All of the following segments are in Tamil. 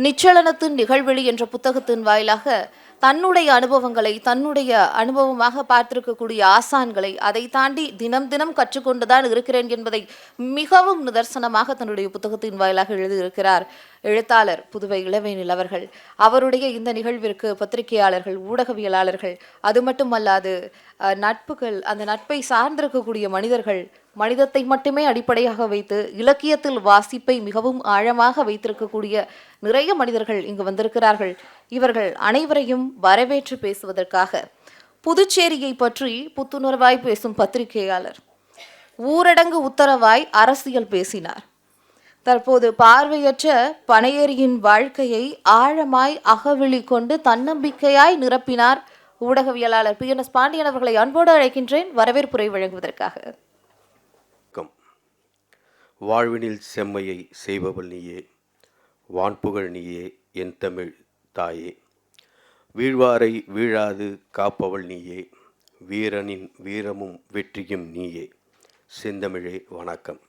நிச்சலனத்தின் நிகழ்வெளி என்ற புத்தகத்தின் வாயிலாக தன்னுடைய அனுபவங்களை தன்னுடைய அனுபவமாக பார்த்திருக்கக்கூடிய ஆசான்களை அதை தாண்டி தினம் தினம் கற்றுக்கொண்டுதான் இருக்கிறேன் என்பதை மிகவும் நிதர்சனமாக தன்னுடைய புத்தகத்தின் வாயிலாக எழுதியிருக்கிறார் எழுத்தாளர் புதுவை இளவேனில் அவர்கள். அவருடைய இந்த நிகழ்விற்கு பத்திரிகையாளர்கள் ஊடகவியலாளர்கள் அது மட்டுமல்லாது நட்புகள் அந்த நட்பை சார்ந்திருக்கக்கூடிய மனிதர்கள் மனிதத்தை மட்டுமே அடிப்படையாக வைத்து இலக்கியத்தில் வாசிப்பை மிகவும் ஆழமாக வைத்திருக்கக்கூடிய நிறைய மனிதர்கள் இங்கு வந்திருக்கிறார்கள். இவர்கள் அனைவரையும் வரவேற்று பேசுவதற்காக புதுச்சேரியை பற்றி புத்துணர்வாய் பேசும் பத்திரிகையாளர். ஊரடங்கு உத்தரவாய் அரசியல் பேசினார். தற்போது பார்வையற்ற பனையேரியின் வாழ்க்கையை ஆழமாய் அகவிழி கொண்டு தன்னம்பிக்கையாய் நிரப்பினார் ஊடகவியலாளர் பி என் எஸ் பாண்டியன் அவர்களை அன்போடு அழைக்கின்றேன். வரவேற்புரை வழங்குவதற்காக. வாழ்வினில் செம்மையை செய்பவள் நீயே வான்புகழ் நீயே என் தமிழ் தாயே. வீழ்வாரை வீழாது காப்பவள் நீயே வீரனின் வீரமும் வெற்றியும் நீயே. செந்தமிழே வணக்கம்.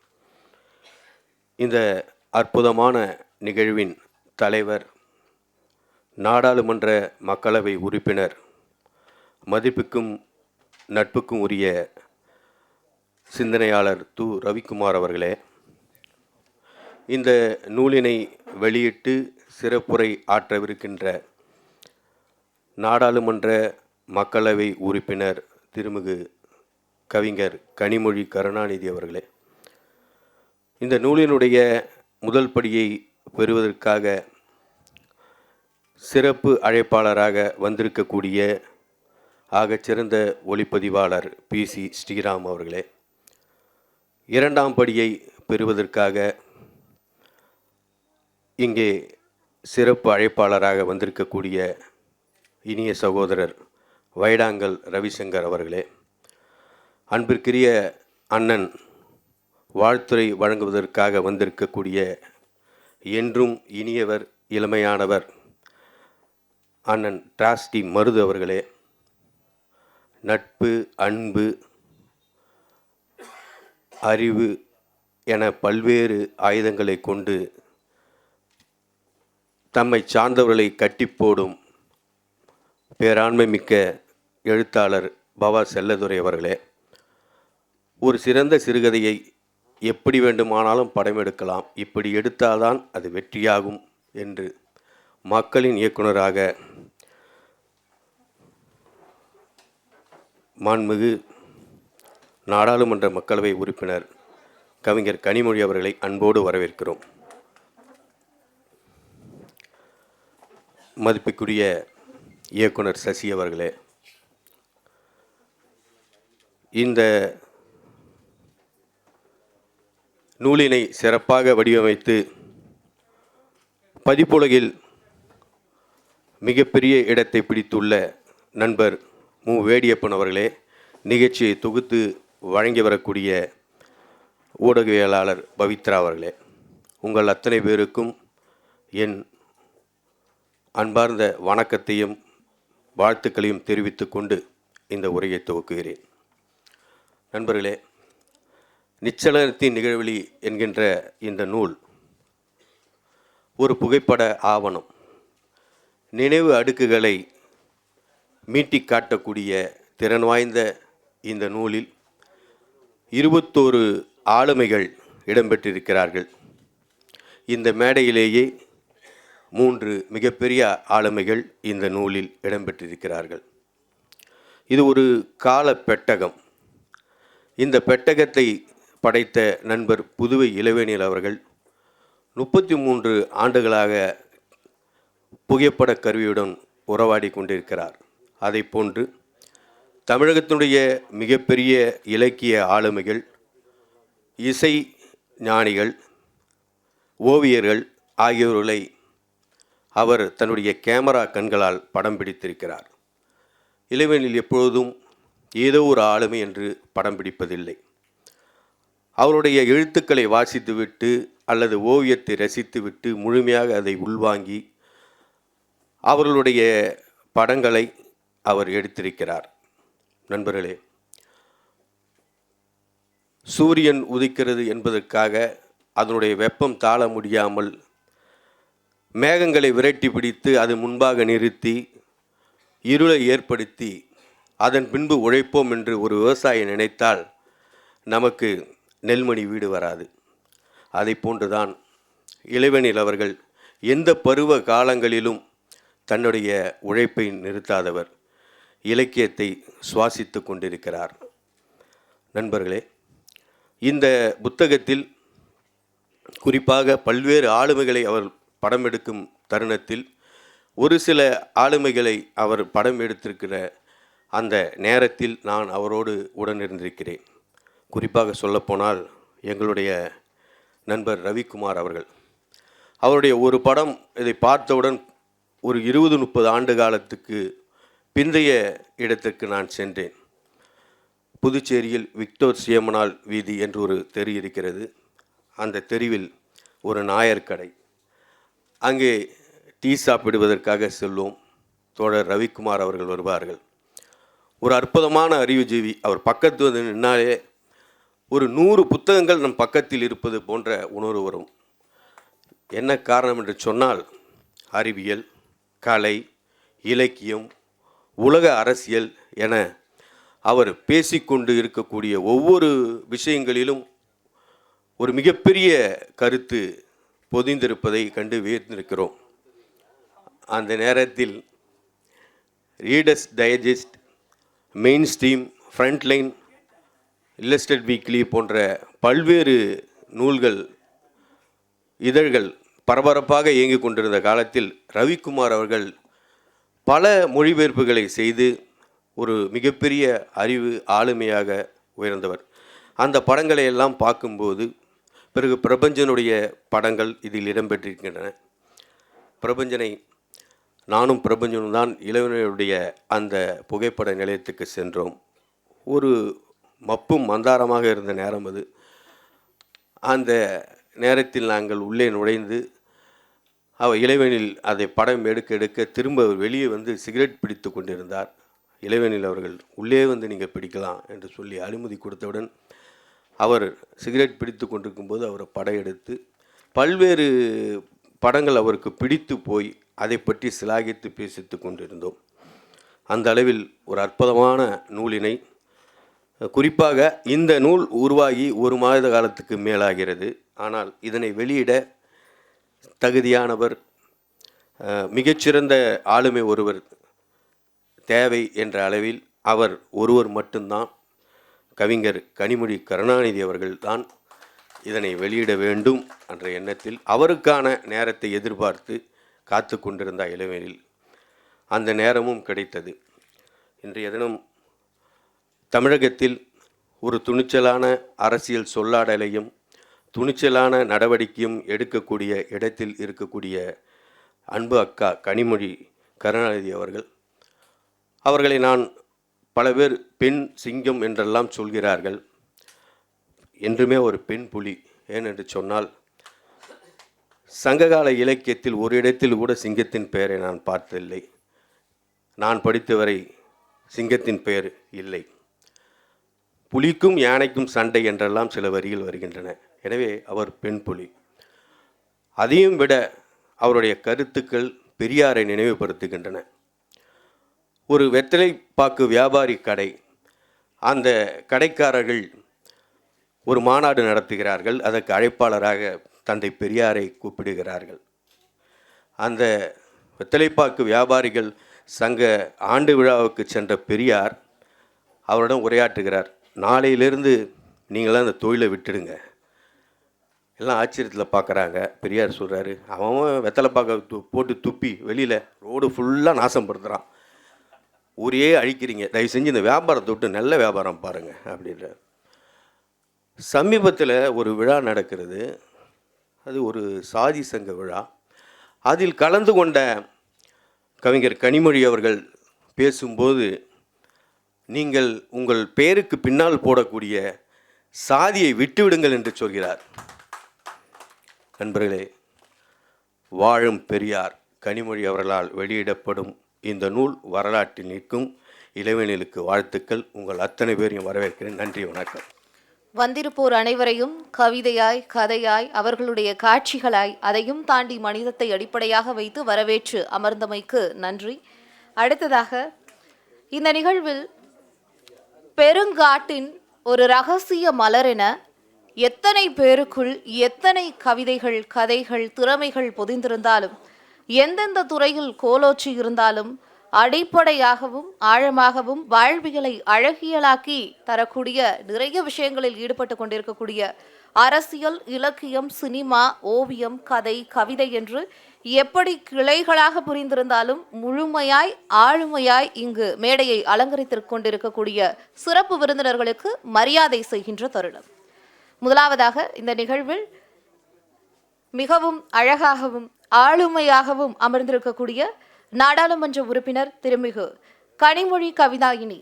இந்த அற்புதமான நிகழ்வின் தலைவர் நாடாளுமன்ற மக்களவை உறுப்பினர் மதிப்புக்கும் நட்புக்கும் உரிய சிந்தனையாளர் து. ரவிக்குமார் அவர்களே இந்த நூலினை வெளியிட்டு சிறப்புரை ஆற்றவிருக்கின்ற நாடாளுமன்ற மக்களவை உறுப்பினர் திருமிகு கவிஞர் கனிமொழி கருணாநிதி அவர்களே இந்த நூலினுடைய முதல் படியை பெறுவதற்காக சிறப்பு அழைப்பாளராக வந்திருக்கக்கூடிய ஆகச்சிறந்த ஒளிப்பதிவாளர் பி சி ஸ்ரீராம் அவர்களே இரண்டாம் படியை பெறுவதற்காக இங்கே சிறப்பு அழைப்பாளராக வந்திருக்கக்கூடிய இனிய சகோதரர் வைடாங்கல் ரவிசங்கர் அவர்களே அன்பிற்குரிய அண்ணன் வாழ்த்துறை வழங்குவதற்காக வந்திருக்கக்கூடிய என்றும் இனியவர் இளமையானவர் அண்ணன் டிராஸ்டி மருது அவர்களே நட்பு அன்பு அறிவு என பல்வேறு ஆயுதங்களை கொண்டு தம்மை சார்ந்தவர்களை கட்டி போடும் பேராண்மை மிக்க எழுத்தாளர் பவா செல்லதுரை அவர்களே ஒரு சிறந்த சிறுகதையை எப்படி வேண்டுமானாலும் படம் எடுக்கலாம். இப்படி எடுத்தால்தான் அது வெற்றியாகும் என்று மக்களின் இயக்குனராக மாண்புமிகு நாடாளுமன்ற மக்களவை உறுப்பினர் கவிஞர் கனிமொழி அவர்களை அன்போடு வரவேற்கிறோம். மதிப்புக்குரிய இயக்குனர் சசி அவர்களே இந்த நூலினை சிறப்பாக வடிவமைத்து பதிப்புலகில் மிகப்பெரிய இடத்தை பிடித்துள்ள நண்பர் மு. வேடியப்பன் அவர்களே நிகழ்ச்சியை தொகுத்து வழங்கி வரக்கூடிய ஊடகவியலாளர் பவித்ரா அவர்களே உங்கள் அத்தனை பேருக்கும் என் அன்பார்ந்த வணக்கத்தையும் வாழ்த்துக்களையும் தெரிவித்து கொண்டு இந்த உரையை துவக்குகிறேன். நண்பர்களே நிச்சலனத்தின் நிகழ்வெளி என்கின்ற இந்த நூல் ஒரு புகைப்பட ஆவணம் நினைவு அடுக்குகளை மீட்டிக் காட்டக்கூடிய திறன் வாய்ந்த இந்த நூலில் இருபத்தோரு ஆளுமைகள் இடம்பெற்றிருக்கிறார்கள். இந்த மேடையிலேயே மூன்று மிகப்பெரிய ஆளுமைகள் இந்த நூலில் இடம்பெற்றிருக்கிறார்கள். இது ஒரு கால பெட்டகம். இந்த பெட்டகத்தை படைத்த நண்பர் புதுவை இளவேனில் அவர்கள் முப்பத்தி மூன்று ஆண்டுகளாக புகைப்பட கருவியுடன் உறவாடி கொண்டிருக்கிறார். அதை போன்று தமிழகத்தினுடைய மிகப்பெரிய இலக்கிய ஆளுமைகள் இசை ஞானிகள் ஓவியர்கள் ஆகியோர்களை அவர் தன்னுடைய கேமரா கண்களால் படம் பிடித்திருக்கிறார். இளைவனில் எப்பொழுதும் ஏதோ ஒரு ஆளுமை என்று படம் பிடிப்பதில்லை. அவருடைய எழுத்துக்களை வாசித்துவிட்டு அல்லது ஓவியத்தை ரசித்துவிட்டு முழுமையாக அதை உள்வாங்கி அவர்களுடைய படங்களை அவர் எடுத்திருக்கிறார். நண்பர்களே சூரியன் உதிக்கிறது என்பதற்காக அதனுடைய வெப்பம் தாழ முடியாமல் மேகங்களை விரட்டி பிடித்து அது முன்பாக நிறுத்தி இருளை ஏற்படுத்தி அதன் பின்பு உழைப்போம் என்று ஒரு விவசாயி நினைத்தால் நமக்கு நெல்மணி வீடு வராது. அதை போன்றுதான் இளைவனில் அவர்கள் எந்த பருவ காலங்களிலும் தன்னுடைய உழைப்பை நிறுத்தாதவர் இலக்கியத்தை சுவாசித்து கொண்டிருக்கிறார். நண்பர்களே இந்த புத்தகத்தில் குறிப்பாக பல்வேறு ஆளுமைகளை அவர் படம் எடுக்கும் தருணத்தில் ஒரு சில ஆளுமைகளை அவர் படம் எடுத்திருக்கிற அந்த நேரத்தில் நான் அவரோடு உடனிருந்திருக்கிறேன். குறிப்பாக சொல்லப்போனால் எங்களுடைய நண்பர் ரவிக்குமார் அவர்கள். அவருடைய ஒரு படம் இதை பார்த்தவுடன் ஒரு இருபது முப்பது ஆண்டு காலத்துக்கு பிந்தைய இடத்திற்கு நான் சென்றேன். புதுச்சேரியில் விக்டோர் சியமனால் வீதி என்று ஒரு தெரு இருக்கிறது. அந்த தெருவில் ஒரு நாயர் கடை. அங்கே டீ சாப்பிடுவதற்காக செல்வோம் தோழர் ரவிக்குமார் அவர்கள் வருவார்கள். ஒரு அற்புதமான அறிவுஜீவி அவர் பக்கத்து வந்து நின்னாலே ஒரு நூறு புத்தகங்கள் நம் பக்கத்தில் இருப்பது போன்ற உணர்வு வரும். என்ன காரணம் என்று சொன்னால் அறிவியல் கலை இலக்கியம் உலக அரசியல் என அவர் பேசிக்கொண்டு இருக்கக்கூடிய ஒவ்வொரு விஷயங்களிலும் ஒரு மிகப்பெரிய கருத்து பொதிந்திருப்பதை கண்டு வியந்திருக்கிறோம் அந்த நேரத்தில் Reader's Digest Mainstream Frontline illustrated weekly போன்ற பல்வேறு நூல்கள் இதழ்கள் பரபரப்பாக இயங்கிக் கொண்டிருந்த காலத்தில் ரவிக்குமார் அவர்கள் பல மொழிபெயர்ப்புகளை செய்து ஒரு மிகப்பெரிய அறிவு ஆளுமையாக உயர்ந்தவர். அந்த படங்களை எல்லாம் பார்க்கும்போது பிறகு பிரபஞ்சனுடைய படங்கள் இதில் இடம்பெற்றிருக்கின்றன. பிரபஞ்சனை நானும் பிரபஞ்சனும் தான் இளைஞருடைய அந்த புகைப்பட நிலையத்துக்கு சென்றோம். ஒரு மப்பும் மந்தாரமாக இருந்த நேரம் அது. அந்த நேரத்தில் நாங்கள் உள்ளே நுழைந்து அவ இளைவனில் அதை படம் எடுக்க எடுக்க திரும்ப வெளியே வந்து சிகரெட் பிடித்து கொண்டிருந்தார். இளைவனில் அவர்கள் உள்ளே வந்து நீங்கள் பிடிக்கலாம் என்று சொல்லி அனுமதி கொடுத்தவுடன் அவர் சிகரெட் பிடித்து கொண்டிருக்கும்போது அவரை படம் எடுத்து பல்வேறு படங்கள் அவருக்கு பிடித்து போய் அதை பற்றி சிலாகித்து பேசித்து கொண்டிருந்தோம். அந்த அளவில் ஒரு அற்புதமான நூலினை குறிப்பாக இந்த நூல் உருவாகி ஒரு மாத காலத்துக்கு மேலாகிறது. ஆனால் இதனை வெளியிட தகுதியானவர் மிகச்சிறந்த ஆளுமை ஒருவர் தேவை என்ற அளவில் அவர் ஒருவர் மட்டும்தான். கவிஞர் கனிமொழி கருணாநிதி அவர்கள் தான் இதனை வெளியிட வேண்டும் என்ற எண்ணத்தில் அவருக்கான நேரத்தை எதிர்பார்த்து காத்து கொண்டிருந்த இளவேனில் அந்த நேரமும் கிடைத்தது. இன்றைய தினம் தமிழகத்தில் ஒரு துணிச்சலான அரசியல் சொல்லாடலையும் துணிச்சலான நடவடிக்கையும் எடுக்கக்கூடிய இடத்தில் இருக்கக்கூடிய அன்பு அக்கா கனிமொழி கருணாநிதி அவர்கள் அவர்களை நான் பல பேர் பெண் சிங்கம் என்றெல்லாம் சொல்கிறார்கள். என்றுமே ஒரு பெண் புலி ஏனென்று சொன்னால் சங்ககால இலக்கியத்தில் ஒரு இடத்தில் கூட சிங்கத்தின் பெயரை நான் பார்த்ததில்லை. நான் படித்தவரை சிங்கத்தின் பெயர் இல்லை. புலிக்கும் யானைக்கும் சண்டை என்றெல்லாம் சில வரிகள் வருகின்றன. எனவே அவர் பெண் புலி. அதையும் விட அவருடைய கருத்துக்கள் பெரியாரை நினைவுபடுத்துகின்றன. ஒரு வெத்தலை பாக்கு வியாபாரி கடை. அந்த கடைக்காரர்கள் ஒரு மாநாடு நடத்துகிறார்கள். அதற்கு அழைப்பாளராக தந்தை பெரியாரை கூப்பிடுகிறார்கள். அந்த வெத்தலைப்பாக்கு வியாபாரிகள் சங்க ஆண்டு விழாவுக்கு சென்ற பெரியார் அவரிடம் உரையாற்றுகிறார். நாளையிலிருந்து நீங்களாம் அந்த தொழிலை விட்டுடுங்க. எல்லாம் ஆச்சரியத்தில் பார்க்குறாங்க பெரியார் சொல்கிறாரு அவன் அவன் து போட்டு துப்பி வெளியில் ரோடு ஃபுல்லாக நாசப்படுத்துகிறான் ஊரையே அழிக்கிறீங்க. தயவு செஞ்சு இந்த வியாபாரத்தை விட்டு நல்ல வியாபாரம் பாருங்கள் அப்படின்றார். சமீபத்தில் ஒரு விழா நடக்கிறது. அது ஒரு சாதி சங்க விழா. அதில் கலந்து கொண்ட கவிஞர் கனிமொழி அவர்கள் பேசும்போது நீங்கள் உங்கள் பெயருக்கு பின்னால் போடக்கூடிய சாதியை விட்டுவிடுங்கள் என்று சொல்கிறார். நண்பர்களே வாழும் பெரியார் கனிமொழி அவர்களால் வெளியிடப்படும் இந்த நூல் வரலாற்றில் நிற்கும். இளைஞர்களுக்கு வாழ்த்துக்கள். உங்கள் அத்தனை பேரையும் வரவேற்கிறேன். நன்றி வணக்கம். வந்திருப்போர் அனைவரையும் கவிதையாய் கதையாய் அவர்களுடைய காட்சிகளாய் அதையும் தாண்டி மனிதத்தை அடிப்படையாக வைத்து வரவேற்று அமர்ந்தமைக்கு நன்றி. அடுத்ததாக இந்த நிகழ்வில் பெருங்காட்டின் ஒரு ரகசிய மலர் என எத்தனை பேருக்குள் எத்தனை கவிதைகள் கதைகள் திறமைகள் பொதிந்திருந்தாலும் எந்தெந்த துறையில் கோலோச்சி இருந்தாலும் அடிப்படையாகவும் ஆழமாகவும் வாழ்வியலை அழகியலாக்கி தரக்கூடிய நிறைய விஷயங்களில் ஈடுபட்டு கொண்டிருக்கக்கூடிய அரசியல் இலக்கியம் சினிமா ஓவியம் கதை கவிதை என்று எப்படி கிளைகளாக புரிந்திருந்தாலும் முழுமையாய் ஆளுமையாய் இங்கு மேடையை அலங்கரித்துக் கொண்டிருக்கக்கூடிய சிறப்பு விருந்தினர்களுக்கு மரியாதை செய்கின்ற தருணம். முதலாவதாக இந்த நிகழ்வில் மிகவும் அழகாகவும் ஆளுமையாகவும் அமர்ந்திருக்கக்கூடிய நாடாளுமன்ற உறுப்பினர் திருமிகு கனிமொழி கவிதாயினி.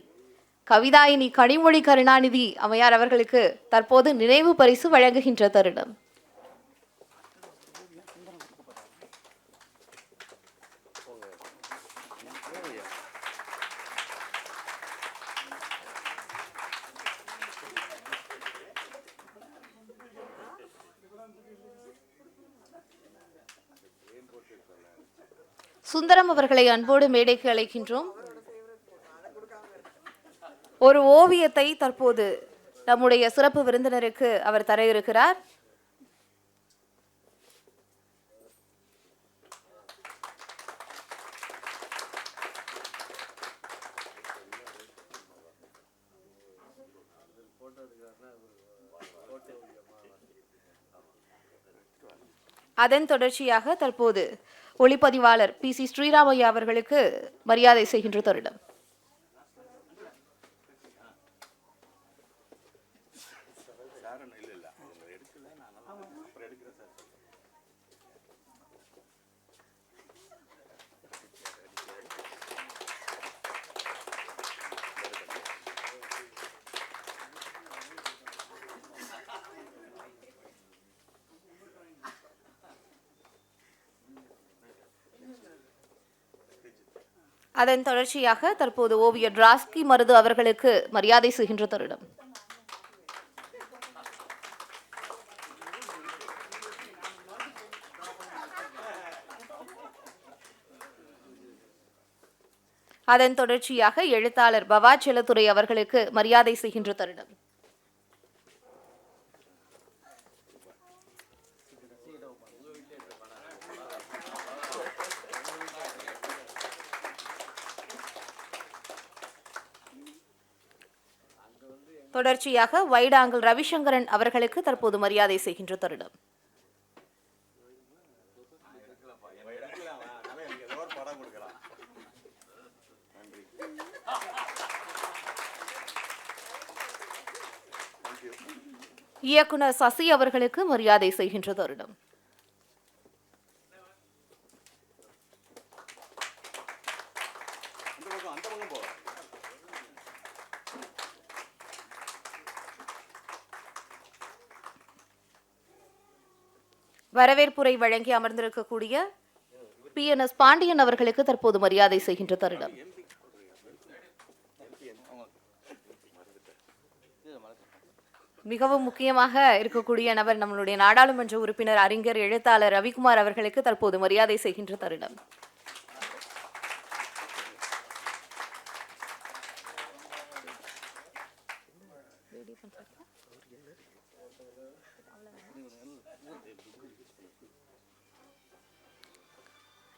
கவிதாயினி கனிமொழி கருணாநிதி அம்மையார் அவர்களுக்கு தற்போது நினைவு பரிசு வழங்குகின்ற தருணம். சுந்தரம் அவர்களை அன்போடு மேடைக்கு அழைக்கின்றோம். ஒரு ஓவியத்தை தற்போது நம்முடைய சிறப்பு விருந்தினருக்கு அவர் தர இருக்கிறார் அதன் தொடர்ச்சியாக தற்போது ஒளிப்பதிவாளர் பி சி ஸ்ரீராமையா அவர்களுக்கு மரியாதை செய்கின்ற தருணம் அதன் தொடர்ச்சியாக தற்போது ஓவியர் டிராஸ்கி மருது அவர்களுக்கு மரியாதை செய்கின்ற தருடம். அதன் தொடர்ச்சியாக எழுத்தாளர் பவா செலத்துறை அவர்களுக்கு மரியாதை செய்கின்ற தருணம் தொடர்ச்சியாக வைடாங்கல் ரவிசங்கரன் அவர்களுக்கு தற்போது மரியாதை செய்கின்ற தருணம். இயக்குனர் சசி அவர்களுக்கு மரியாதை செய்கின்ற தருணம். வரவேற்புரை வழங்கி அமர்ந்திருக்கக்கூடிய பி என் எஸ் பாண்டியன் அவர்களுக்கு தற்போது மரியாதை செய்கின்ற தருணம் மிகவும் முக்கியமாக இருக்கக்கூடிய நபர் நம்மளுடைய நாடாளுமன்ற உறுப்பினர் அறிஞர் எழுத்தாளர் ரவிக்குமார் அவர்களுக்கு தற்போது மரியாதை செய்கின்ற தருணம்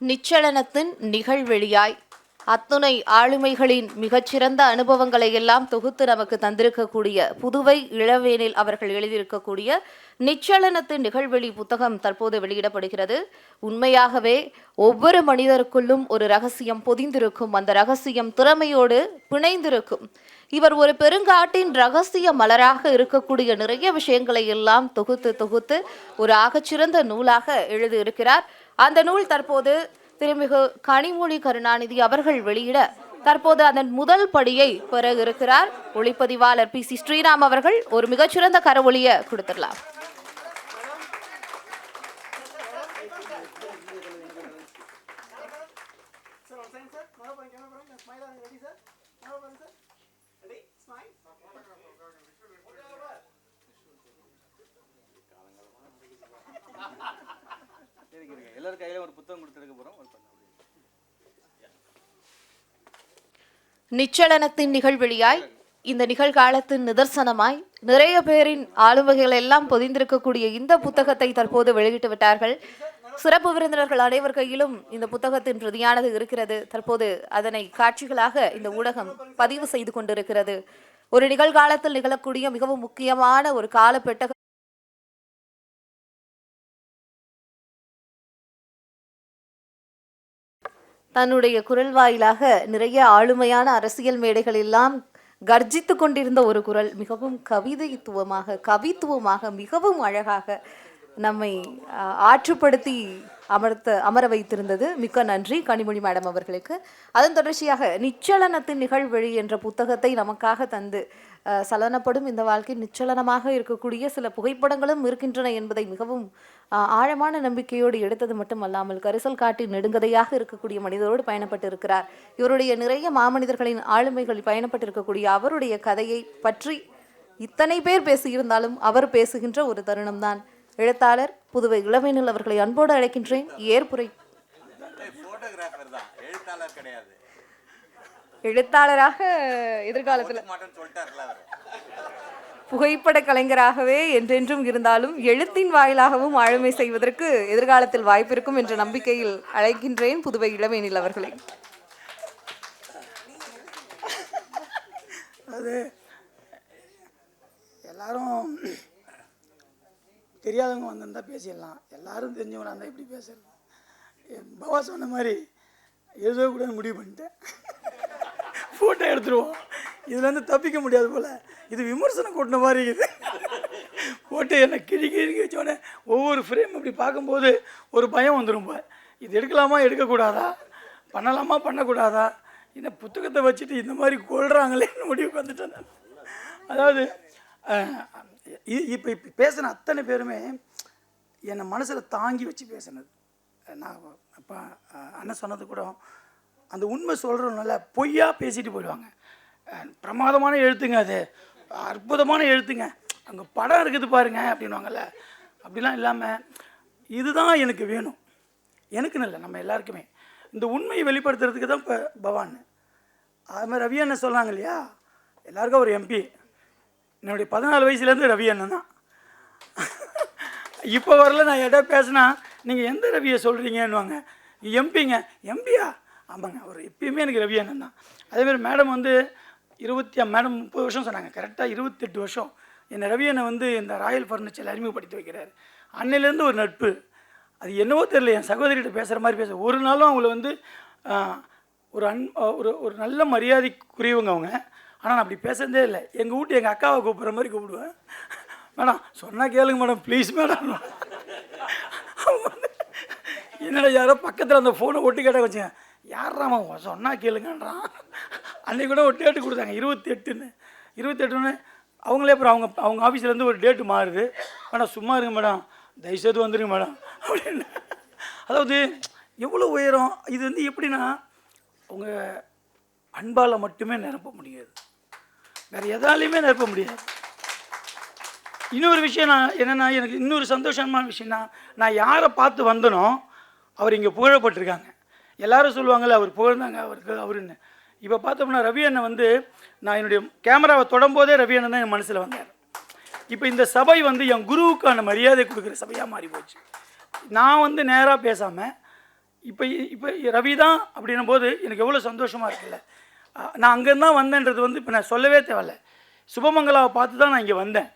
நிச்சலனத்தின் நிகழ்வெளியாய். அத்துணை ஆளுமைகளின் மிகச்சிறந்த அனுபவங்களை எல்லாம் தொகுத்து நமக்கு தந்திருக்கக்கூடிய புதுவை இளவேனில் அவர்கள் எழுதியிருக்கக்கூடிய நிச்சலனத்தின் நிகழ்வெளி புத்தகம் தற்போது வெளியிடப்படுகிறது. உண்மையாகவே ஒவ்வொரு மனிதருக்குள்ளும் ஒரு ரகசியம் பொதிந்திருக்கும். அந்த ரகசியம் திறமையோடு பிணைந்திருக்கும். இவர் ஒரு பெருங்காட்டின் ரகசிய மலராக இருக்கக்கூடிய நிறைய விஷயங்களை எல்லாம் தொகுத்து தொகுத்து ஒரு ஆகச்சிறந்த நூலாக எழுதியிருக்கிறார். அந்த நூல் தற்போது திருமிகு கனிமொழி கருணாநிதி அவர்கள் வெளியிட தற்போது அதன் முதல் படியை பெற இருக்கிறார். ஒளிப்பதிவாளர் பி சி ஸ்ரீராம் அவர்கள் ஒரு மிகச்சிறந்த கரவொலியை கொடுத்துடலாம். எல்லாரும் கையில ஒரு புத்தகம் கொடுத்துருக்க போறோம். ஒரு பண்ண நிச்சலனத்தின் நிகழ்வெளியாய் இந்த நிகழ்காலத்தின் நிதர்சனமாய் நிறைய பேரின் ஆளுமைகள் எல்லாம் பொதிந்திருக்கக்கூடிய இந்த புத்தகத்தை தற்போது வெளியிட்டு விட்டார்கள். சிறப்பு விருந்தினர்கள் அனைவர் கையிலும் இந்த புத்தகத்தின் பிரதியானது இருக்கிறது. தற்போது அதனை காட்சிகளாக இந்த ஊடகம் பதிவு செய்து கொண்டிருக்கிறது. ஒரு நிகழ்காலத்தில் நிகழக்கூடிய மிகவும் முக்கியமான ஒரு காலப்பெட்டக தன்னுடைய குரல் வாயிலாக நிறைய ஆளுமையான அரசியல் மேடைகள் எல்லாம் கர்ஜித்து கொண்டிருந்த ஒரு குரல் மிகவும் கவிதைத்துவமாக கவித்துவமாக மிகவும் அழகாக நம்மை ஆற்றுப்படுத்தி அமர்த்த அமர வைத்திருந்தது. மிக்க நன்றி கனிமொழி மேடம் அவர்களுக்கு. அதன் தொடர்ச்சியாக நிச்சலனத்தின் நிகழ்வழி என்ற புத்தகத்தை நமக்காக தந்து சலனப்படும் இந்த வாழ்க்கை நிச்சலனமாக இருக்கக்கூடிய சில புகைப்படங்களும் இருக்கின்றன என்பதை மிகவும் ஆழமான நம்பிக்கையோடு எடுத்தது மட்டுமல்லாமல் கரிசல் காட்டி நெடுங்கதையாக இருக்கக்கூடிய மனிதரோடு பயணப்பட்டு இருக்கிறார் இவருடைய நிறைய மாமனிதர்களின் ஆளுமைகளில் பயணப்பட்டு இருக்கக்கூடிய அவருடைய கதையை பற்றி இத்தனை பேர் பேசியிருந்தாலும் அவர் பேசுகின்ற ஒரு தருணம்தான். எழுத்தாளர் புதுவை இளவேனில் அவர்களை அன்போடு அழைக்கின்றேன். ஏற்புரை. கிடையாது எழுத்தாளராக எதிர்காலத்தில் புகைப்பட கலைஞராகவே என்றென்றும் இருந்தாலும் எழுத்தின் வாயிலாகவும் ஆளுமை செய்வதற்கு எதிர்காலத்தில் வாய்ப்பிருக்கும் என்ற நம்பிக்கையில் அழைக்கின்றேன் புதுவை இளவேனில் அவர்களை. அது எல்லாரும் தெரியாதவங்க வந்திருந்தா பேசிடலாம். எல்லாரும் தெரிஞ்சவங்க இருந்தால் எப்படி பேசுறது என் பவா சொன்ன மாதிரி எழுதக்கூடாது முடிவு பண்ணிட்டேன். ஃபோட்டோ எடுத்துருவோம். இதுலேருந்து தப்பிக்க முடியாது போல். இது விமர்சனம் கூட்டின மாதிரி இருக்குது. போட்டு என்னை கிழி கிழி வச்சோடனே ஒவ்வொரு ஃப்ரேம் அப்படி பார்க்கும்போது ஒரு பயம் வந்துடும் இது எடுக்கலாமா எடுக்கக்கூடாதா? பண்ணலாமா பண்ணக்கூடாதா? இந்த புத்தகத்தை வச்சுட்டு இந்த மாதிரி கொள்றாங்களேன்னு முடிவுக்கு வந்துட்டேன் அதாவது இப்போ இப்போ பேசின அத்தனை பேருமே என்னை மனசில் தாங்கி வச்சு பேசினது. நான் இப்போ அண்ணன் சொன்னது கூட அந்த உண்மை சொல்கிறவனால பொய்யா பேசிட்டு போயிடுவாங்க. பிரமாதமான எழுத்துங்க அது. அற்புதமான எழுத்துங்க. அங்கே படம் இருக்குது பாருங்க அப்படின்வாங்கல்ல அப்படிலாம் இல்லாமல் இதுதான் எனக்கு வேணும். எனக்குன்னு இல்லை நம்ம எல்லாருக்குமே. இந்த உண்மையை வெளிப்படுத்துறதுக்கு தான் இப்போ பவான் அது மாதிரி ரவி அண்ணன் சொன்னாங்க இல்லையா? எல்லாருக்கும் ஒரு எம்பி என்னுடைய பதினாலு வயசுலேருந்து ரவி அண்ணன் தான். இப்போ வரல நான் எடா பேசினா நீங்கள் எந்த ரவியை சொல்கிறீங்கன்னுவாங்க எம்பிங்க. எம்பியா? ஆமாங்க அவர் எப்பயுமே எனக்கு ரவி அண்ணன் தான். அதேமாதிரி மேடம் வந்து இருபத்தி மேடம் முப்பது வருஷம் சொன்னாங்க. கரெக்டாக இருபத்தெட்டு வருஷம். என்னை ரவி அண்ணன் வந்து இந்த ராயல் ஃபர்னிச்சரில் அறிமுகப்படுத்தி வைக்கிறார். அன்னையிலேருந்து ஒரு நட்பு. அது என்னவோ தெரியல என் சகோதரிகிட்ட பேசுகிற மாதிரி பேச. ஒரு நாளும் அவங்கள வந்து ஒரு அன் ஒரு ஒரு நல்ல மரியாதைக்குரியவங்க அவங்க. ஆனால் நான் அப்படி பேசுறதே இல்லை. எங்கள் வீட்டு எங்கள் அக்காவை கூப்பிட்ற மாதிரி கூப்பிடுவேன். மேடம் சொன்னால் கேளுங்க மேடம். Please madam. என்னடா யாரோ பக்கத்தில் அந்த ஃபோனை ஒட்டி கேட்ட வச்சுங்க யாரா சொன்னால் கேளுங்கன்றான். அன்றைக்கி கூட ஒரு டேட்டு கொடுத்தாங்க. இருபத்தெட்டுன்னு. இருபத்தெட்டுன்னு அவங்களே அப்புறம் அவங்க அவங்க ஆஃபீஸ்லேருந்து ஒரு டேட்டு மாறுது. மேடம் சும்மா இருங்க மேடம். தயவுசெய்து வந்துருங்க மேடம். அப்படின்னு. அதாவது எவ்வளோ உயரம்? இது வந்து எப்படின்னா அவங்க அன்பால் மட்டுமே நிரப்ப முடியாது. வேறு எதாலையுமே நிரப்ப முடியாது. இன்னொரு விஷயம் நான் என்னென்னா எனக்கு இன்னொரு சந்தோஷமான விஷயம்னா நான் யாரை பார்த்து வந்தனோ அவர் இங்கே புகழப்பட்டிருக்காங்க. எல்லாரும் சொல்லுவாங்கள்ல அவர் புகழ்ந்தாங்க அவருக்கு அவருன்னு. இப்போ பார்த்தோம்னா ரவி அண்ணன் வந்து நான் என்னுடைய கேமராவை தொடம்போதே ரவி அண்ணன் தான் என் மனசில் வந்தார். இப்போ இந்த சபை வந்து என் குருவுக்கான மரியாதை கொடுக்குற சபையாக மாறி போச்சு. நான் வந்து நேராக பேசாமல் இப்போ இப்போ ரவி தான் அப்படின்னும் போது எனக்கு எவ்வளோ சந்தோஷமாக இருக்குல்ல. நான் அங்கேருந்து தான் வந்தேன்றது வந்து இப்போ நான் சொல்லவே தேவையில்ல. சுபமங்கலாவை பார்த்து தான் நான் இங்கே வந்தேன்.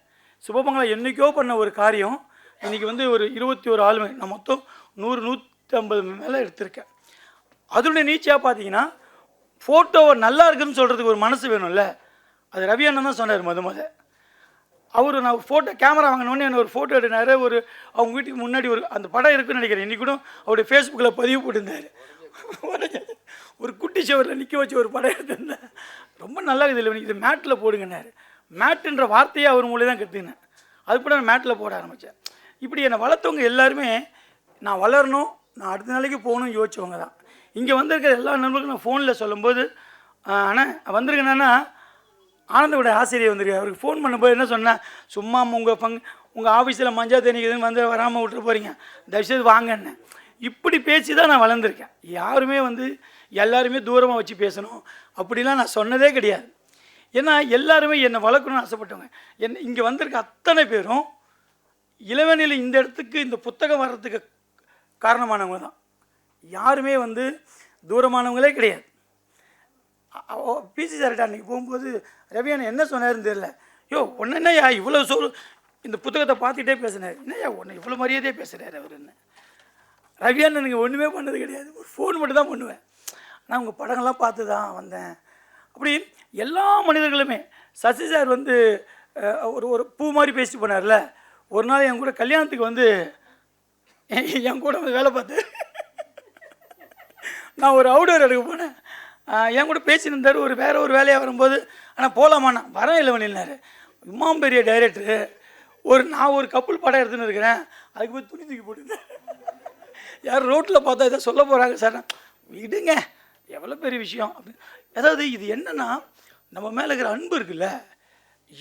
சுபமங்கலா என்றைக்கோ பண்ண ஒரு காரியம். இன்றைக்கி வந்து ஒரு இருபத்தி ஒரு ஆளுமை. நான் மொத்தம் நூறு நூற்றி ஐம்பது மேலே எடுத்திருக்கேன். அதனுடைய நீச்சியாக பார்த்தீங்கன்னா ஃபோட்டோவை நல்லா இருக்குன்னு சொல்கிறதுக்கு ஒரு மனசு வேணும்ல. அது ரவி அண்ணன் தான் சொன்னார் முத முத. அவர் நான் ஃபோட்டோ கேமரா வாங்கினோடனே என்ன ஒரு ஃபோட்டோ எடுனார். ஒரு அவங்க வீட்டுக்கு முன்னாடி ஒரு அந்த படம் இருக்குன்னு நினைக்கிறேன். இன்றைக்கூட அவருடைய ஃபேஸ்புக்கில் பதிவு போட்டிருந்தார். ஒரு குட்டி சுவரில் நிற்க வச்சு ஒரு படம் எடுத்திருந்தேன் ரொம்ப நல்லா இருக்குது இல்லை இது மேட்டில் போடுங்கன்னாரு. மேட்டுன்ற வார்த்தையை அவர் மூலியம் தான் கற்றுக்கினேன் அது கூட நான் மேட்டில் போட ஆரம்பித்தேன் இப்படி என்னை வளர்த்தவங்க எல்லாருமே நான் வளரணும் நான் அடுத்த நாளைக்கு போகணும்னு யோசிச்சவங்க தான். இங்கே வந்திருக்கிற எல்லா நண்பர்களும் நான் ஃபோனில் சொல்லும்போது ஆனால் வந்திருக்கேன்னா ஆனந்தோட ஆசிரியர் வந்திருக்கு அவருக்கு ஃபோன் பண்ணும்போது என்ன சொன்னேன் சும்மா உங்கள் ஃபங் உங்கள் ஆஃபீஸில் மஞ்சள் தேனிக்குதுன்னு வந்து வராமல் விட்டுட்டு போகிறீங்க தயவுசெய்து வாங்கன்னு. இப்படி பேசி தான் நான் வளர்ந்துருக்கேன். யாருமே வந்து எல்லாருமே தூரமாக வச்சு பேசணும். அப்படிலாம் நான் சொன்னதே கிடையாது. ஏன்னா எல்லாருமே என்னை வளர்க்கணும்னு ஆசைப்பட்டவங்க. என்ன இங்கே வந்திருக்க அத்தனை பேரும் இளவனில் இந்த இடத்துக்கு இந்த புத்தகம் வர்றதுக்கு காரணமானவங்க தான். யாருமே வந்து தூரமானவங்களே கிடையாது. பிசி சார்கிட்ட அன்றைக்கி போகும்போது ரவி அண்ணன் என்ன சொன்னாருன்னு தெரியல. யோ ஒன்று என்னையா இவ்வளோ சொல் இந்த புத்தகத்தை பார்த்துட்டே பேசினார். என்னையா ஒன்று இவ்வளோ மரியாதையே பேசுகிறார் அவர் என்ன? ரவி அண்ணனுக்கு ஒன்றுமே பண்ணது கிடையாது. ஒரு ஃபோன் மட்டும் தான் பண்ணுவேன். நான் உங்கள் படங்கள்லாம் பார்த்து தான் வந்தேன். அப்படி எல்லா மனிதர்களுமே சசி சார் வந்து ஒரு ஒரு பூ மாதிரி பேசிட்டு போனார்ல. ஒரு நாள் என் கூட கல்யாணத்துக்கு வந்து என் கூட வந்து வேலை பார்த்து நான் ஒரு அவுடோர் எடுக்க போனேன். என் கூட பேசிட்டு ஒரு வேற ஒரு வேலையாக வரும்போது ஆனால் போகலாமாண்ணா வரேன் இல்லை பண்ணினாரு இம்மாம் பெரிய டைரக்டரு ஒரு நான் ஒரு கப்புள் படம் எடுத்துன்னு இருக்கிறேன். அதுக்கு போய் துணி தூக்கி போட்டுருந்தேன். யார் ரோட்டில் பார்த்தா இதை சொல்ல போகிறாங்க? சார் விடுங்க. எவ்வளோ பெரிய விஷயம். அதாவது இது என்னென்னா நம்ம மேலே இருக்கிற அன்பு இருக்குல்ல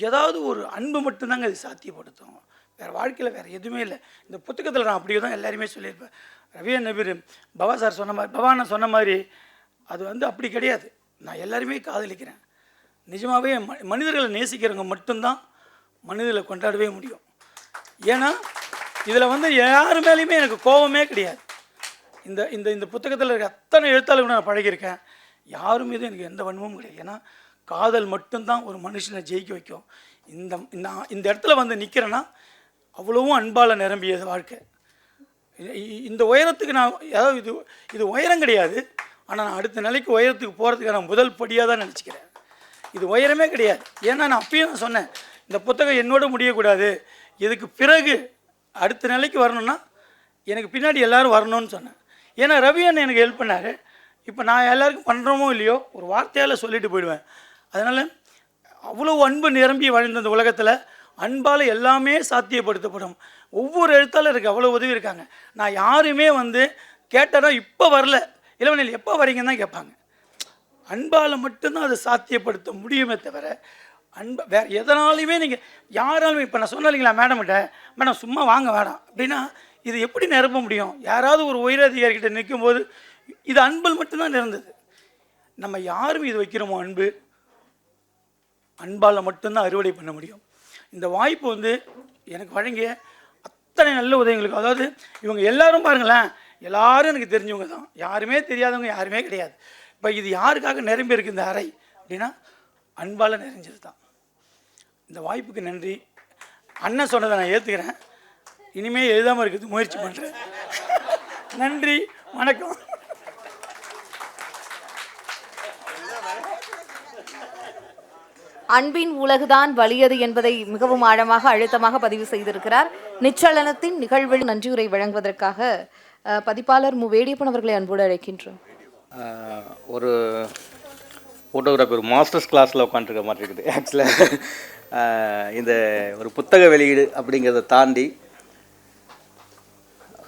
ஏதாவது ஒரு அன்பு மட்டும்தாங்க அது சாத்தியப்படுத்தும். வேறு வாழ்க்கையில் வேறு எதுவுமே இல்லை. இந்த புத்தகத்தில் நான் அப்படியே தான் எல்லாருமே சொல்லியிருப்பேன். ரவி நபீர் பவா சார் சொன்ன மாதிரி பவானா சொன்ன மாதிரி அது வந்து அப்படி கிடையாது. நான் எல்லாருமே காதலிக்கிறேன். நிஜமாகவே மனிதர்களை நேசிக்கிறவங்க மட்டும்தான் மனிதர்களை கொண்டாடவே முடியும். ஏன்னா இதில் வந்து யார் மேலேயுமே எனக்கு கோபமே கிடையாது. இந்த இந்த இந்த புத்தகத்தில் இருக்க அத்தனை எழுத்தாளர்கள் நான் பழகியிருக்கேன். யாரும் மீதும் எனக்கு எந்த வன்மமும் கிடையாது. ஏன்னா காதல் மட்டும்தான் ஒரு மனுஷனை ஜெயிக்க வைக்கும். இந்த நான் இந்த இடத்துல வந்து நிற்கிறேன்னா அவ்வளவும் அன்பால் நிரம்பியது வாழ்க்கை. இந்த உயரத்துக்கு நான் அதாவது இது இது உயரம் கிடையாது. ஆனால் நான் அடுத்த நிலைக்கு உயரத்துக்கு போகிறதுக்கான முதல் படியாக தான் நினச்சிக்கிறேன். இது உயரமே கிடையாது. ஏன்னா நான் அப்பயும் நான் சொன்னேன் இந்த புத்தகம் என்னோட முடியக்கூடாது. இதுக்கு பிறகு அடுத்த நிலைக்கு வரணும்னா எனக்கு பின்னாடி எல்லாரும் வரணும்னு சொன்னேன். ஏன்னா ரவி அண்ணன் எனக்கு ஹெல்ப் பண்ணார். இப்போ நான் எல்லாருக்கும் பண்ணுறோமோ இல்லையோ ஒரு வார்த்தையால் சொல்லிட்டு போயிடுவேன். அதனால் அவ்வளோ அன்பு நிரம்பி வாழ்ந்த அந்த உலகத்தில் அன்பால் எல்லாமே சாத்தியப்படுத்தப்படும். ஒவ்வொரு எழுத்தாளருக்கு அவ்வளோ உதவி இருக்காங்க. நான் யாருமே வந்து கேட்டாரோ இப்போ வரல. இளவனில் எப்போ வரீங்கன்னு தான் கேட்பாங்க. அன்பால் மட்டும்தான் அதை சாத்தியப்படுத்த முடியுமே தவிர அன்பை வேறு எதனாலையுமே நீங்கள் யாராலுமே இப்போ நான் சொன்னீங்களா இல்லைங்களா மேடம்கிட்ட மேடம் சும்மா வாங்க வேணாம் அப்படின்னா இது எப்படி நிரப்ப முடியும்? யாராவது ஒரு உயரதிகாரிகிட்ட நிற்கும்போது இது அன்பில் மட்டும்தான் நிறந்தது நம்ம யாரும் இது வைக்கிறோமோ அன்பு அன்பால் மட்டும்தான் அறுவடை பண்ண முடியும். இந்த வாய்ப்பு வந்து எனக்கு வழங்கிய அத்தனை நல்ல உதவிகளுக்கு அதாவது இவங்க எல்லாரும் பாருங்களேன் எல்லாரும் எனக்கு தெரிஞ்சவங்க தான். யாருமே தெரியாதவங்க யாருமே கிடையாது. இப்போ இது யாருக்காக நிரம்பி இருக்கு இந்த அறை அப்படின்னா அன்பால் நிறைஞ்சது தான். இந்த வாய்ப்புக்கு நன்றி. அண்ணன் சொன்னதை நான் ஏற்றுக்கிறேன் இனிமேல் எழுதாமல் இருக்கிறது முயற்சி பண்ணுறேன் நன்றி வணக்கம். அன்பின் உலகுதான் வலியது என்பதை மிகவும் ஆழமாக அழுத்தமாக பதிவு செய்திருக்கிறார். நிச்சலனத்தின் நிகழ்வில் நன்றியுரை வழங்குவதற்காக பதிப்பாளர் மு. வேடியப்பன் அவர்களை அன்போடு அழைக்கின்றோம். ஒரு ஃபோட்டோகிராஃபி ஒரு மாஸ்டர்ஸ் கிளாஸில் உட்காந்துருக்க மாதிரி இருக்குது. ஆக்சுவலாக இந்த ஒரு புத்தக வெளியீடு அப்படிங்கிறத தாண்டி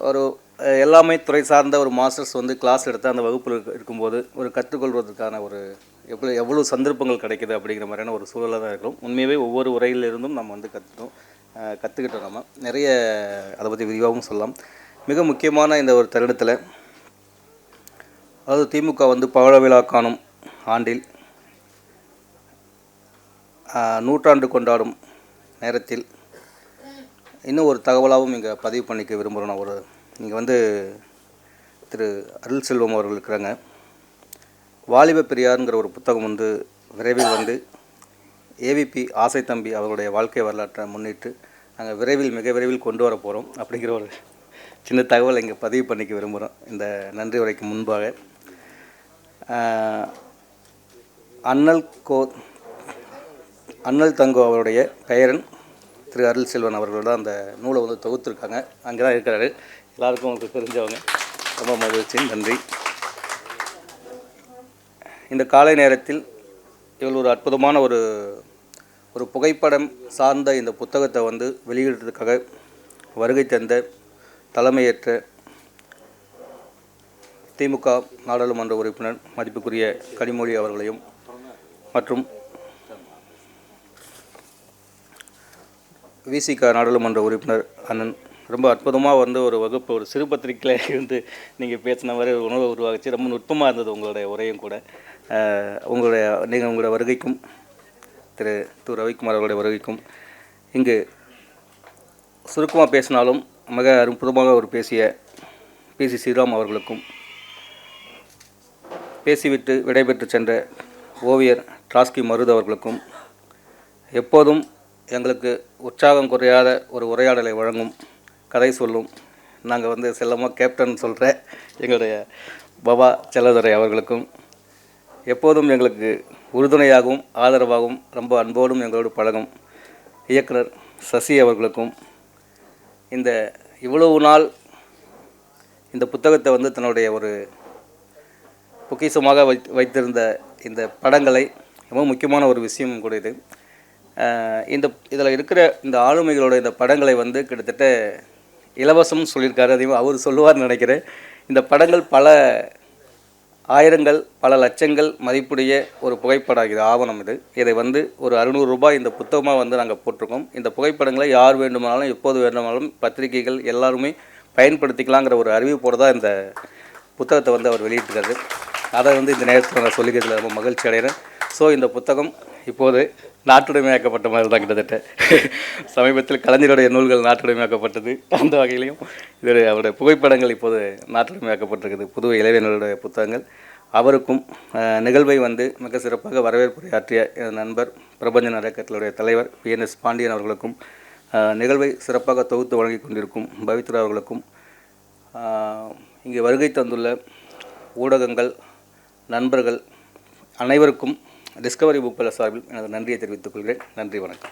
ஒரு எல்லாமே துறை சார்ந்த ஒரு மாஸ்டர்ஸ் வந்து கிளாஸ் எடுத்து அந்த வகுப்பில் இருக்கும்போது ஒரு கற்றுக்கொள்வதற்கான ஒரு எவ்வளோ எவ்வளோ சந்தர்ப்பங்கள் கிடைக்குது அப்படிங்கிற மாதிரியான ஒரு சூழலாக தான் இருக்கிறோம். உண்மையாகவே ஒவ்வொரு உரையிலிருந்தும் நம்ம வந்து கற்றுட்டோம் கற்றுக்கிட்டோம் நம்ம. நிறைய அதை பற்றி விரிவாகவும் சொல்லலாம். மிக முக்கியமான இந்த ஒரு தருணத்தில் அதாவது திமுக வந்து பவள விழா காணும் ஆண்டில் நூற்றாண்டு கொண்டாடும் நேரத்தில் இன்னும் ஒரு தகவலாகவும் இங்கே பதிவு பண்ணிக்க விரும்புகிறோம் நான் ஒரு இங்கே வந்து திரு அருள் செல்வம் அவர்கள் இருக்கிறாங்க. வாலிப பெரியாருங்கிற ஒரு புத்தகம் வந்து விரைவில் வந்து ஏவிபி ஆசை தம்பி அவர்களுடைய வாழ்க்கை வரலாற்றை முன்னிட்டு நாங்கள் விரைவில் மிக விரைவில் கொண்டு வர போகிறோம் அப்படிங்கிற ஒரு சின்ன தகவலை இங்கே பதிவு பண்ணிக்க விரும்புகிறோம் இந்த நன்றி உரைக்கு முன்பாக. அண்ணல் கோ அண்ணல் தங்கோ அவருடைய பெயரன் திரு அருள் செல்வன் அவர்களோட அந்த நூலை வந்து தொகுத்துருக்காங்க. அங்கே தான் இருக்கிறாரு. எல்லாருக்கும் உங்களுக்கு தெரிஞ்சவங்க. ரொம்ப மகிழ்ச்சி. நன்றி. இந்த காலை நேரத்தில் இவள் ஒரு அற்புதமான ஒரு ஒரு புகைப்படம் சார்ந்த இந்த புத்தகத்தை வந்து வெளியிடுறதுக்காக வருகை தந்த தலைமையேற்ற திமுக நாடாளுமன்ற உறுப்பினர் மதிப்புக்குரிய கனிமொழி அவர்களையும் மற்றும் விசிக நாடாளுமன்ற உறுப்பினர் அண்ணன் ரொம்ப அற்புதமாக வந்து ஒரு வகுப்பு ஒரு சிறு பத்திரிக்கையில் இருந்து நீங்கள் பேசின மாதிரி ஒரு உணவை உருவாகிச்சு. ரொம்ப நுட்பமாக இருந்தது உங்களுடைய உரையும் கூட. உங்களுடைய நீங்கள் உங்களுடைய வருகைக்கும் திரு து ரவிக்குமார் அவர்களுடைய வருகைக்கும் இங்கு சுருக்கமாக பேசினாலும் மிக அற்புதமாக ஒரு பேசிய பேசி ஸ்ரீராம் அவர்களுக்கும் பேசிவிட்டு விடைபெற்று சென்ற ஓவியர் ட்ராஸ்கி மருது அவர்களுக்கும் எப்போதும் எங்களுக்கு உற்சாகம் குறையாத ஒரு உரையாடலை வழங்கும் கதை சொல்லும். நாங்கள் வந்து செல்லமாக கேப்டன் சொல்கிற எங்களுடைய பபா செல்லதுரை அவர்களுக்கும் எப்போதும் எங்களுக்கு உறுதுணையாகவும் ஆதரவாகவும் ரொம்ப அன்போடும் எங்களோடு பழகும் இயக்குனர் சசி அவர்களுக்கும் இந்த இவ்வளவு நாள் இந்த புத்தகத்தை வந்து தன்னுடைய ஒரு பொக்கிஷமாக வைத்திருந்த இந்த படங்களை ரொம்ப முக்கியமான ஒரு விஷயம் கூட இது. இந்த இதில் இருக்கிற இந்த ஆளுமைகளோட இந்த படங்களை வந்து கிட்டத்தட்ட இலவசம்னு சொல்லியிருக்காரு. அதையும் அவர் சொல்லுவார்னு நினைக்கிறேன். இந்த படங்கள் பல ஆயிரங்கள் பல லட்சங்கள் மதிப்புடைய ஒரு புகைப்படம் இது ஆவணம் இது. இதை வந்து ஒரு அறுநூறு ரூபாய் இந்த புத்தகமாக வந்து நாங்கள் போட்டிருக்கோம். இந்த புகைப்படங்களை யார் வேண்டுமானாலும் எப்போது வேண்டுமானாலும் பத்திரிகைகள் எல்லாருமே பயன்படுத்திக்கலாங்கிற ஒரு அறிவிப்போடு தான் இந்த புத்தகத்தை வந்து அவர் வெளியிட்டிருக்காரு. அதை வந்து இந்த நேரத்தில் நான் சொல்லிக்கிறதுல ரொம்ப மகிழ்ச்சி அடைகிறேன். ஸோ இந்த புத்தகம் இப்போது நாட்டுடைமையாக்கப்பட்ட மாதிரி தான் கிட்டத்தட்ட. சமீபத்தில் கலைஞருடைய நூல்கள் நாட்டுடைமையாக்கப்பட்டது. அந்த வகையிலையும் இது அவருடைய புகைப்படங்கள் இப்போது நாட்டுடைமையாக்கப்பட்டிருக்குது. புதுவை இளைஞர்களுடைய புத்தகங்கள். அவருக்கும் நிகழ்வை வந்து மிக சிறப்பாக வரவேற்புரையாற்றிய ஆற்றிய நண்பர் பிரபஞ்சன் அறக்கட்டளுடைய தலைவர் பிஎன்எஸ் பாண்டியன் அவர்களுக்கும் நிகழ்வை சிறப்பாக தொகுத்து வழங்கி கொண்டிருக்கும் பவித்ரா அவர்களுக்கும் இங்கே வருகை தந்துள்ள ஊடகங்கள் நண்பர்கள் அனைவருக்கும் டிஸ்கவரி புக் சார்பில் எனது நன்றியை தெரிவித்துக் கொள்கிறேன். நன்றி வணக்கம்.